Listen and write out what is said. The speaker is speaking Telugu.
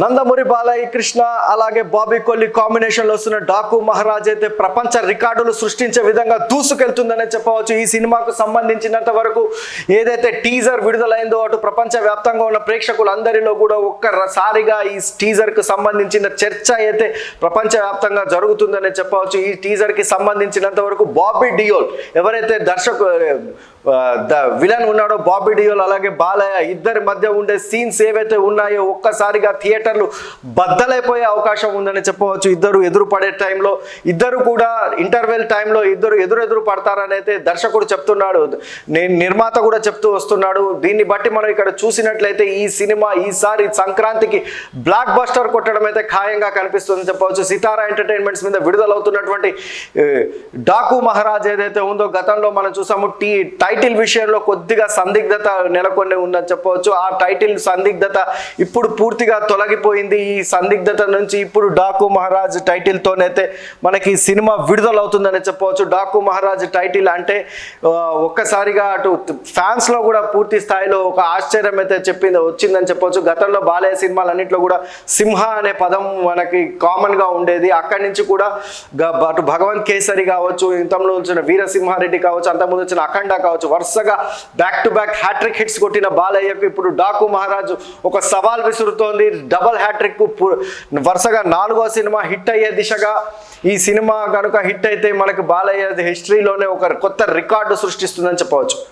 నందమూరి బాలయ్య కృష్ణ అలాగే బాబీ కొల్లి కాంబినేషన్లో వస్తున్న డాకు మహారాజ్ అయితే ప్రపంచ రికార్డులు సృష్టించే విధంగా దూసుకెళ్తుందనే చెప్పవచ్చు. ఈ సినిమాకు సంబంధించినంత వరకు ఏదైతే టీజర్ విడుదలైందో అటు ప్రపంచ వ్యాప్తంగా ఉన్న ప్రేక్షకులందరిలో కూడా ఒక్కసారిగా ఈ టీజర్కు సంబంధించిన చర్చ అయితే ప్రపంచ వ్యాప్తంగా జరుగుతుందనే చెప్పవచ్చు. ఈ టీజర్కి సంబంధించినంత వరకు బాబీ డియోల్ ఎవరైతే దర్శకు ద విలన్ ఉన్నాడో బాబీ డియోల్ అలాగే బాలయ్య ఇద్దరి మధ్య ఉండే సీన్స్ ఏవైతే ఉన్నాయో ఒక్కసారిగా థియేటర్ క్రికెటర్లు బద్దలైపోయే అవకాశం ఉందని చెప్పవచ్చు. ఇద్దరు ఎదురు పడే టైంలో ఇద్దరు కూడా ఇంటర్వెల్ టైంలో ఇద్దరు ఎదురు ఎదురు పడతారని అయితే దర్శకుడు చెప్తున్నాడు. నేను నిర్మాత కూడా చెప్తూ వస్తున్నాడు. దీన్ని బట్టి మనం ఇక్కడ చూసినట్లయితే ఈ సినిమా ఈసారి సంక్రాంతికి బ్లాక్ బస్టర్ కొట్టడం అయితే ఖాయంగా కనిపిస్తుందని చెప్పవచ్చు. సితారా ఎంటర్టైన్మెంట్స్ మీద విడుదలవుతున్నటువంటి డాకు మహారాజ్ ఏదైతే ఉందో గతంలో మనం చూసాము టీ టైటిల్ విషయంలో కొద్దిగా సందిగ్ధత నెలకొని ఉందని చెప్పవచ్చు. ఆ టైటిల్ సందిగ్ధత ఇప్పుడు పూర్తిగా తొలగి తొలగిపోయింది ఈ సందిగ్ధత నుంచి ఇప్పుడు డాకు మహారాజ్ టైటిల్తోనైతే మనకి ఈ సినిమా విడుదలవుతుందని చెప్పవచ్చు. డాకు మహారాజ్ టైటిల్ అంటే ఒక్కసారిగా అటు ఫ్యాన్స్లో కూడా పూర్తి స్థాయిలో ఒక ఆశ్చర్యం అయితే చెప్పింది వచ్చిందని చెప్పవచ్చు. గతంలో బాలయ్య సినిమాలన్నింటిలో కూడా సింహ అనే పదం మనకి కామన్గా ఉండేది. అక్కడి నుంచి కూడా అటు భగవంత్ కేసరి కావచ్చు ఇంతకుముందు వచ్చిన వీరసింహారెడ్డి కావచ్చు అంతకుముందు వచ్చిన అఖండ కావచ్చు వరుసగా back to back hat trick hits కొట్టిన బాలయ్యకు ఇప్పుడు డాకు మహారాజు ఒక సవాల్ విసురుతోంది. డబల్ హ్యాట్రిక్ వరుసగా నాలుగో సినిమా హిట్ అయ్యే దిశగా ఈ సినిమా కనుక హిట్ అయితే మనకి బాలయ్య హిస్టరీలోనే ఒక కొత్త రికార్డు సృష్టిస్తుందని చెప్పవచ్చు.